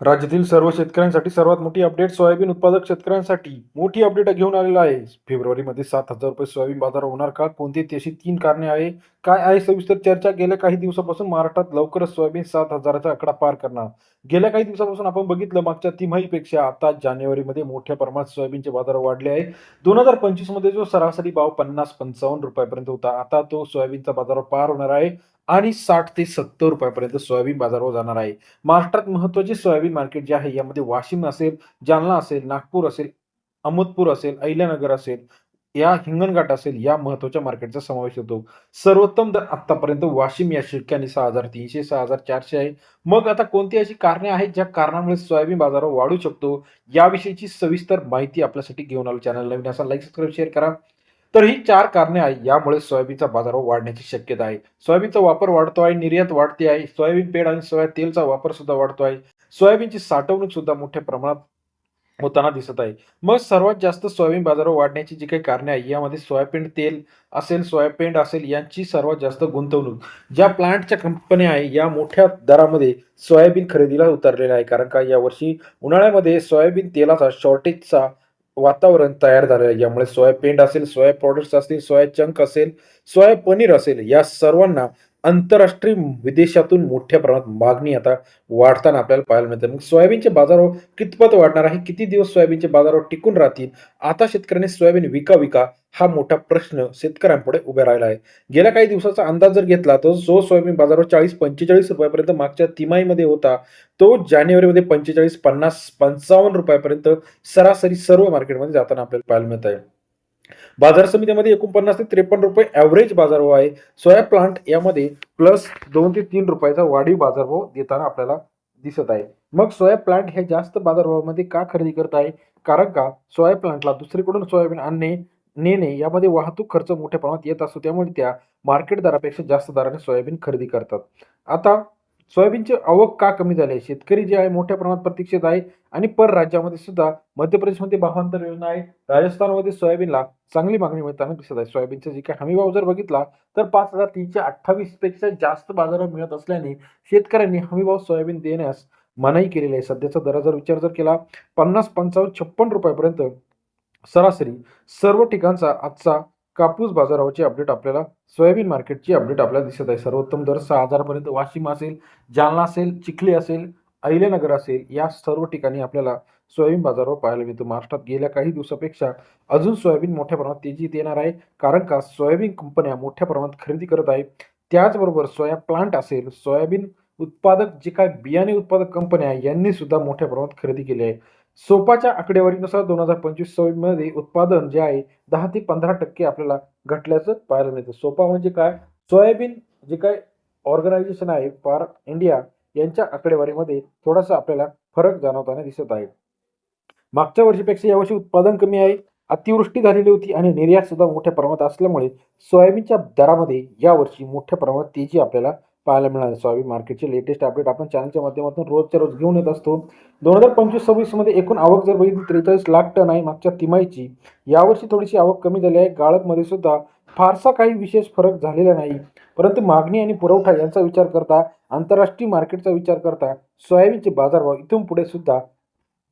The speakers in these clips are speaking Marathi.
राज्यातील सर्व शेतकऱ्यांसाठी सर्वात मोठी अपडेट सोयाबीन उत्पादक शेतकऱ्यांसाठी. मोठी अपडेट घेऊन आलेला आहे. फेब्रुवारीमध्ये सात हजार रुपये सोयाबीन बाजार होणार का? कोणती त्याची तीन कारणे आहे? काय आहे सविस्तर चर्चा? गेल्या काही दिवसापासून महाराष्ट्रात लवकरच सोयाबीन सात हजाराचा आकडा पार करणार. गेल्या काही दिवसापासून आपण बघितलं मागच्या तिमाहीपेक्षा आता जानेवारीमध्ये मोठ्या प्रमाणात सोयाबीनचे बाजार वाढले आहे दोन हजार पंचवीसमध्ये जो सरासरी भाव पन्नास पंचावन्न रुपयापर्यंत होता आता तो सोयाबीनचा बाजार पार होणार आहे. आणि साठ ते सत्तर रुपयापर्यंत सोयाबीन बाजारावर जाणार आहे. महाराष्ट्रात महत्त्वाचे सोयाबीन मार्केट जे आहे यामध्ये वाशिम असेल जालना असेल नागपूर असेल अहमदपूर असेल अहिल्यानगर असेल या हिंगणघाट असेल या महत्त्वाच्या मार्केटचा समावेश होतो. सर्वोत्तम दर आतापर्यंत वाशिम या शिक्क्याने सहा हजार तीनशे सहा हजार चारशे आहे. मग आता कोणती अशी कारणे आहेत ज्या कारणामुळे सोयाबीन बाजारावर वाढू शकतो? याविषयीची सविस्तर माहिती आपल्यासाठी घेऊन आलो चॅनल नवीन असा लाईक सबस्क्राईब शेअर करा. तर ही चार कारणे आहेत यामुळे सोयाबीनचा बाजार वाढण्याची शक्यता आहे. सोयाबीनचा वापर वाढतो आहे निर्यात वाढते आहे. सोयाबीन पेड आणि सोया तेलचा वापर सुद्धा वाढतो आहे. सोयाबीनची साठवणूक सुद्धा मोठ्या प्रमाणात होताना दिसत आहे. मग सर्वात जास्त सोयाबीन बाजारावर वाढण्याची जी काही कारणे आहे यामध्ये सोयाबीन तेल असेल सोयाबीन असेल यांची सर्वात जास्त गुंतवणूक. ज्या प्लांटच्या कंपन्या आहे या मोठ्या दरामध्ये सोयाबीन खरेदीला उतरलेल्या आहे कारण का यावर्षी उन्हाळ्यामध्ये सोयाबीन तेलाचा शॉर्टेजचा वातावरण तयार झालं आहे. यामुळे सोया पेंड असेल सोया प्रॉडक्ट्स असतील सोया चंक असेल सोया पनीर असेल या सर्वांना आंतरराष्ट्रीय विदेशातून मोठ्या प्रमाणात मागणी आता वाढताना आपल्याला पाहायला मिळते. मग सोयाबीनचे बाजारावर कितपत वाढणार आहे? किती दिवस सोयाबीनचे बाजारावर टिकून राहतील? आता शेतकऱ्यांनी सोयाबीन विका विका हा मोठा प्रश्न शेतकऱ्यांपुढे उभा राहिला आहे. गेल्या काही दिवसाचा अंदाज जर घेतला तर जो सोयाबीन बाजारावर चाळीस पंचेचाळीस रुपयापर्यंत मागच्या तिमाहीमध्ये होता तो जानेवारीमध्ये पंचेचाळीस पन्नास पंचावन्न रुपयापर्यंत सरासरी सर्व मार्केटमध्ये जाताना आपल्याला पाहायला मिळत आहे. बाजार समितीमध्ये एकोणपन्नास ते त्रेपन्न रुपये ॲव्हरेज बाजारभाव आहे. सोया प्लांट यामध्ये प्लस दोन ते तीन रुपयाचा वाढीव बाजारभाव देताना आपल्याला दिसत आहे. मग सोया प्लांट हे जास्त बाजारभावामध्ये का खरेदी करत आहे? कारण का? सोया प्लांटला दुसरीकडून सोयाबीन आणणे नेणे यामध्ये वाहतूक खर्च मोठ्या प्रमाणात येत असतो. त्यामुळे त्या मार्केट दरापेक्षा जास्त दराने सोयाबीन खरेदी करतात. आता सोयाबीनची आवक का कमी झाली आहे? शेतकरी जे आहे मोठ्या प्रमाणात प्रतीक्षित आहे आणि पर राज्यामध्ये सुद्धा मध्य प्रदेशमध्ये भावांतर योजना आहे. राजस्थानमध्ये सोयाबीनला चांगली मागणी मिळताना दिसत आहे. सोयाबीनचा जे काही हमीभाव जर बघितला तर पाच हजार तीनशे अठ्ठावीसपेक्षा जास्त बाजारात मिळत असल्याने शेतकऱ्यांनी हमीभाव सोयाबीन देण्यास मनाई केलेली आहे. सध्याचा दरा जर विचार जर केला पन्नास पंचावन्न छप्पन रुपयापर्यंत सरासरी सर्व ठिकाणचा आजचा कापूस बाजारावरची अपडेट आपल्याला सोयाबीन मार्केटची अपडेट आपल्याला दिसत आहे. सर्वोत्तम दर सहा हजारपर्यंत वाशिम असेल जालना असेल चिखली असेल अहिल्यानगर असेल या सर्व ठिकाणी आपल्याला सोयाबीन बाजारावर पाहायला मिळतो. महाराष्ट्रात गेल्या काही दिवसापेक्षा अजून सोयाबीन मोठ्या प्रमाणात तेजीत येणार आहे. कारण का? सोयाबीन कंपन्या मोठ्या प्रमाणात खरेदी करत आहे. त्याचबरोबर सोया प्लांट असेल सोयाबीन उत्पादक जे काय बियाणे उत्पादक कंपन्या यांनी सुद्धा मोठ्या प्रमाणात खरेदी केली आहे. सोपाच्या आकडेवारीनुसार दोन हजार पंचवीस सव्वीसमध्ये उत्पादन जे आहे दहा ते पंधरा टक्के आपल्याला घटल्याचं पाहायला मिळतं. सोपा म्हणजे काय? सोयाबीन जे काय ऑर्गनायझेशन आहे फार इंडिया यांच्या आकडेवारीमध्ये थोडासा आपल्याला फरक जाणवताना दिसत आहे. मागच्या वर्षीपेक्षा यावर्षी उत्पादन कमी आहे अतिवृष्टी झालेली होती आणि निर्यात सुद्धा मोठ्या प्रमाणात असल्यामुळे सोयाबीनच्या दरामध्ये यावर्षी मोठ्या प्रमाणात तेजी आपल्याला पाहायला मिळाले सोयाबीन मार्केटचे लेटेस्ट अपडेट आपण चॅनलच्या माध्यमातून रोजच्या रोज घेऊन येत असतो. दोन हजार पंचवीस सव्वीसमध्ये एकूण आवक जर बघितली त्रेचाळीस लाख टन आहे मागच्या तिमाहीची. यावर्षी थोडीशी आवक कमी झाली आहे. गाळपमध्ये सुद्धा फारसा काही विशेष फरक झालेला नाही. परंतु मागणी आणि पुरवठा यांचा विचार करता आंतरराष्ट्रीय मार्केटचा विचार करता सोयाबीनचे बाजारभाव इथून पुढे सुद्धा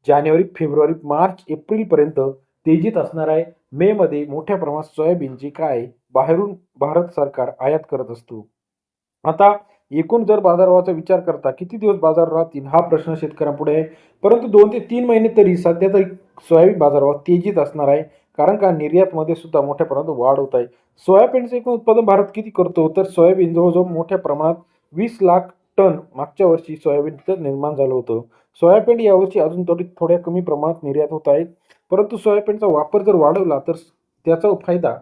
जानेवारी फेब्रुवारी मार्च एप्रिलपर्यंत तेजीत असणार आहे. मेमध्ये मोठ्या प्रमाणात सोयाबीनची काय बाहेरून भारत सरकार आयात करत असतो. आता एकूण जर बाजारभावाचा विचार करता किती दिवस बाजार राहतील हा प्रश्न शेतकऱ्यांपुढे आहे. परंतु दोन ते तीन महिने तरी सध्या तरी सोयाबीन बाजारभाव तेजीत असणार आहे. कारण का? निर्यातमध्ये सुद्धा मोठ्या प्रमाणात वाढ होत आहे. सोयाबीनचं एकूण उत्पादन भारत किती करतो? तर सोयाबीन जवळजवळ मोठ्या प्रमाणात वीस लाख टन मागच्या वर्षी सोयाबीनचं निर्माण झालं होतं. सोयाबीन यावर्षी अजून थोडी थोड्या कमी प्रमाणात निर्यात होत आहे. परंतु सोयाबीनचा वापर जर वाढवला तर त्याचा फायदा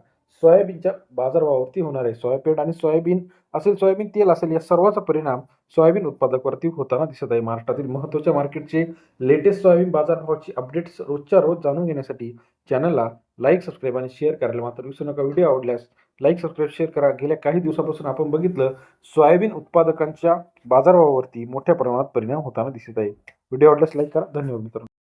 सोयाबीनच्या बाजारभावावरती होणार आहे. सोयाबीन आणि सोयाबीन असेल सोयाबीन तेल असेल या सर्वाचा परिणाम सोयाबीन उत्पादकवरती होताना दिसत आहे. महाराष्ट्रातील महत्त्वाच्या मार्केटचे लेटेस्ट सोयाबीन बाजारभावाची अपडेट्स रोजच्या रोज जाणून घेण्यासाठी चॅनलला लाईक सबस्क्राईब आणि शेअर करायला मात्र विसरू नका. व्हिडिओ आवडल्यास लाईक सबस्क्राईब शेअर करा. गेल्या काही दिवसापासून आपण बघितलं सोयाबीन उत्पादकांच्या बाजारभावावरती मोठ्या प्रमाणात परिणाम होताना दिसत आहे. व्हिडिओ आवडल्यास लाईक करा. धन्यवाद मित्रांनो.